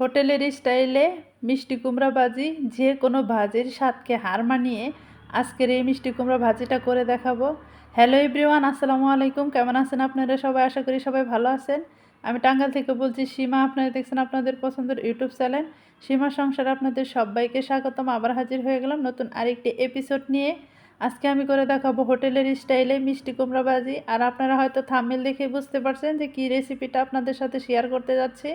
হোটেলের স্টাইলে মিষ্টি কুমড়া ভাজি, যে কোনো ভাজির স্বাদকে হার মানিয়ে আজকের এই মিষ্টি কুমড়া ভাজিটা করে দেখাবো। হ্যালো এভরিওয়ান আসসালামু আলাইকুম। কেমন আছেন আপনারা? সবাই আশা করি সবাই ভালো আছেন। আমি টাঙ্গাল থেকে বলছি, সীমা, আপনারা দেখছেন আপনাদের পছন্দের ইউটিউব চ্যানেল। সীমা সংসার আপনাদের সবাইকে স্বাগতম। আবার হাজির হয়ে গেলাম নতুন আরেকটি এপিসোড নিয়ে। আজকে আমি করে দেখাবো হোটেলের স্টাইলে মিষ্টি কুমড়া ভাজি। আর আপনারা হয়তো থামেল দেখে বুঝতে পারছেন যে কী রেসিপিটা আপনাদের সাথে শেয়ার করতে যাচ্ছি।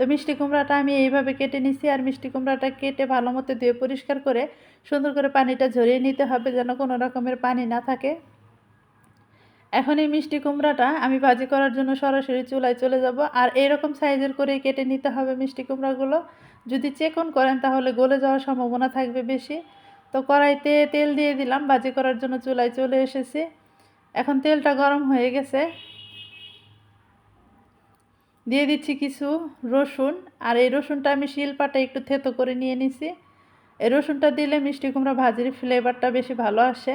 তো মিষ্টি কুমড়াটা আমি এইভাবে কেটে নিছি আর মিষ্টি কুমড়াটা কেটে ভালো মতো ধুয়ে পরিষ্কার করে সুন্দর করে পানিটা ঝরিয়ে নিতে হবে যেন কোনো রকমের পানি না থাকে। এখন এই মিষ্টি কুমড়াটা আমি ভাজি করার জন্য সরাসরি চুলায় চলে যাব আর এইরকম সাইজের করে কেটে নিতে হবে মিষ্টি কুমড়াগুলো। যদি চেকন করেন তাহলে গলে যাওয়ার সম্ভাবনা থাকবে বেশি। তো কড়াইতে তেল দিয়ে দিলাম, ভাজি করার জন্য চুলায় চলে এসেছি। এখন তেলটা গরম হয়ে গেছে। দিয়ে দিচ্ছি কিছু রসুন। আর এই রসুনটা আমি শিলপাটা একটু থেতো করে নিয়ে নিছি। এই রসুনটা দিলে মিষ্টি কুমড়া ভাজির ফ্লেভারটা বেশি ভালো আসে।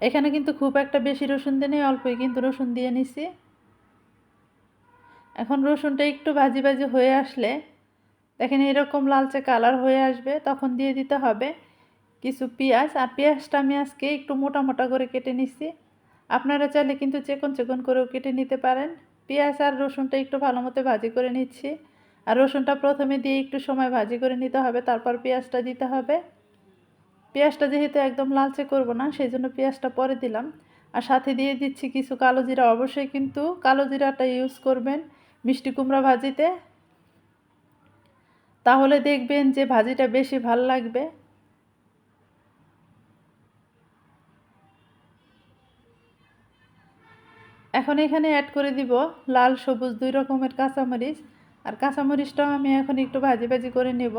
এখানে কিন্তু খুব একটা বেশি রসুন দিয়ে অল্পই কিন্তু রসুন দিয়ে নিছি। এখন রসুনটা একটু ভাজি ভাজি হয়ে আসলে দেখেন এরকম লালচে কালার হয়ে আসবে, তখন দিয়ে দিতে হবে কিছু পেঁয়াজ। আর পেঁয়াজটা আমি আজকে একটু মোটা মোটা করে কেটে নিছি। আপনারা চাইলে কিন্তু চেকন চেকন করেও কেটে নিতে পারেন। পেঁয়াজ আর রসুনটা একটু ভালো মতো ভাজি করে নিচ্ছি। আর রসুনটা প্রথমে দিয়ে একটু সময় ভাজি করে নিতে হবে, তারপর পেঁয়াজটা দিতে হবে। পেঁয়াজটা যেহেতু একদম লালচে করব না সেই জন্য পেঁয়াজটা পরে দিলাম। আর সাথে দিয়ে দিচ্ছি কিছু কালো জিরা। অবশ্যই কিন্তু কালো জিরাটা ইউজ করবেন মিষ্টি কুমড়া ভাজিতে। তাহলে দেখবেন যে ভাজিটা বেশি ভালো লাগবে। এখন এখানে অ্যাড করে দিব লাল, সবুজ দুই রকমের কাঁচামরিচ। আর কাঁচামরিচটাও আমি এখন একটু ভাজি ভাজি করে নেব।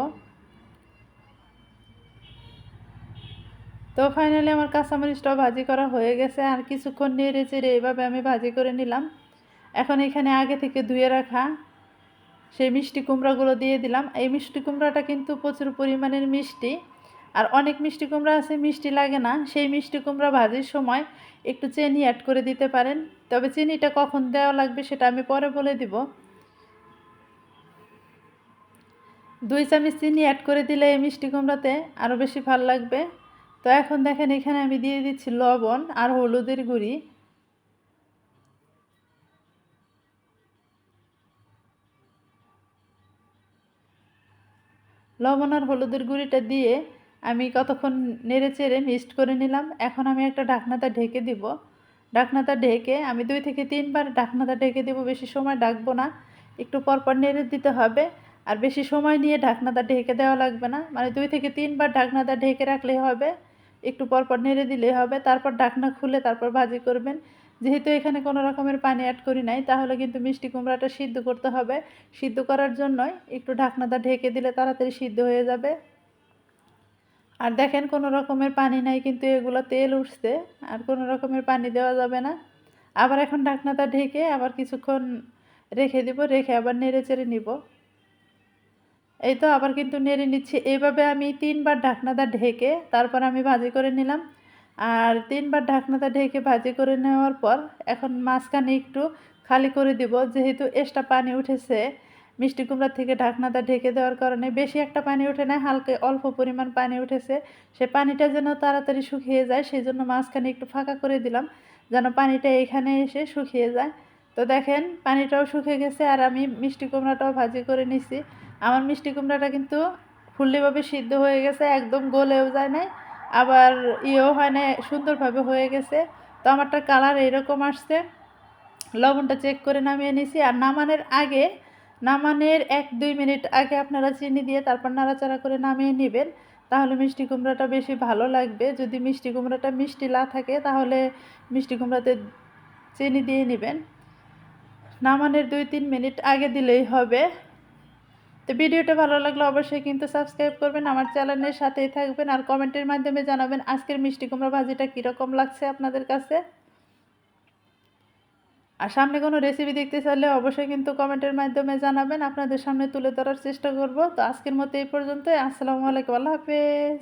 তো ফাইনালি আমার কাঁচামরিচটাও ভাজি করা হয়ে গেছে। আর কিছুক্ষণ নেড়ে চেড়ে এইভাবে আমি ভাজি করে নিলাম। এখন এখানে আগে থেকে ধুয়ে রাখা সেই মিষ্টি কুমড়াগুলো দিয়ে দিলাম। এই মিষ্টি কুমড়াটা কিন্তু প্রচুর পরিমাণের মিষ্টি। আর অনেক মিষ্টি কুমড়া আছে, মিষ্টি লাগে না। সেই মিষ্টি কুমড়া ভাজির সময় একটু চিনি অ্যাড করে দিতে পারেন। তবে চিনিটা কখন দেওয়া লাগবে সেটা আমি পরে বলে দিব। দুই চামচ চিনি অ্যাড করে দিলে এই মিষ্টি কুমড়াতে আরও বেশি ভালো লাগবে। তো এখন দেখেন এখানে আমি দিয়ে দিচ্ছি লবণ আর হলুদের গুঁড়ি। লবণ আর হলুদের গুঁড়িটা দিয়ে আমি কতক্ষণ নেড়ে চেড়ে মিক্সড করে নিলাম। এখন আমি একটা ঢাকনাটা ঢেকে দিব। ঢাকনাটা ঢেকে আমি দুই থেকে তিনবার ঢাকনাটা ঢেকে দেবো, বেশি সময় ডাকবো না। একটু পরপর নেড়ে দিতে হবে। আর বেশি সময় নিয়ে ঢাকনাটা ঢেকে দেওয়া লাগবে না। মানে দুই থেকে তিনবার ঢাকনাটা ঢেকে রাখলেই হবে। একটু পরপর নেড়ে দিলেই হবে। তারপর ঢাকনা খুলে তারপর ভাজি করবেন। যেহেতু এখানে কোনো রকমের পানি অ্যাড করি নাই, তাহলে কিন্তু মিষ্টি কুমড়াটা সিদ্ধ করতে হবে। সিদ্ধ করার জন্যই একটু ঢাকনাটা ঢেকে দিলে তাড়াতাড়ি সিদ্ধ হয়ে যাবে। আর দেখেন কোনো রকমের পানি নাই, কিন্তু এগুলো তেল উঠছে, আর কোনো রকমের পানি দেওয়া যাবে না। আবার এখন ঢাকনাটা ঢেকে আবার কিছুক্ষণ রেখে দিব, রেখে আবার নেড়ে চেড়ে নিব। এই তো আবার কিন্তু নেড়ে নিচ্ছি। এইভাবে আমি তিনবার ঢাকনাটা ঢেকে তারপর আমি ভাজি করে নিলাম। আর তিনবার ঢাকনাটা ঢেকে ভাজি করে নেওয়ার পর এখন মাঝখানে একটু খালি করে দিব, যেহেতু এক্সট্রা পানি উঠেছে। মিষ্টি কুমড়ার থেকে ঢাকনাটা ঢেকে দেওয়ার কারণে বেশি একটা পানি ওঠে না, হালকা অল্প পরিমাণ পানি উঠেছে। সে পানিটা যেন তাড়াতাড়ি শুকিয়ে যায় সেই জন্য মাঝখানে একটু ফাঁকা করে দিলাম যেন পানিটা এখানে এসে শুকিয়ে যায়। তো দেখেন, পানিটাও শুকিয়ে গেছে আর আমি মিষ্টি কুমড়াটাও ভাজি করে নিছি। আমার মিষ্টি কুমড়াটা কিন্তু ফুল্লিভাবে সিদ্ধ হয়ে গেছে, একদম গলেও যায় নাই, আবার ইয়েও হয় না সুন্দরভাবে হয়ে গেছে। তো আমারটা কালার এরকম আসছে। লবণটা চেক করে নামিয়ে নিছি আর নামানোর আগে নামানোর এক, দুই মিনিট আগে আপনারা চিনি দিয়ে তারপর নাড়াচাড়া করে নামিয়ে নেবেন। তাহলে মিষ্টি কুমড়াটা বেশি ভালো লাগবে। যদি মিষ্টি কুমড়াটা মিষ্টি লা থাকে, তাহলে মিষ্টি কুমড়াতে চিনি দিয়ে নেবেন। নামানোর দুই, তিন মিনিট আগে দিলেই হবে। তো ভিডিওটা ভালো লাগলে অবশ্যই কিন্তু সাবস্ক্রাইব করবেন, আমার চ্যানেলের সাথেই থাকবেন আর কমেন্টের মাধ্যমে জানাবেন আজকের মিষ্টি কুমড়া ভাজিটা কীরকম লাগছে আপনাদের কাছে। আর সামনে কোনো রেসিপি দেখতে চাইলে অবশ্যই কিন্তু কমেন্টের মাধ্যমে জানাবেন। আপনাদের সামনে তুলে ধরার চেষ্টা করব। তো আজকের মতো এই পর্যন্তই। আসসালামু আলাইকুম। আল্লাহ হাফেজ।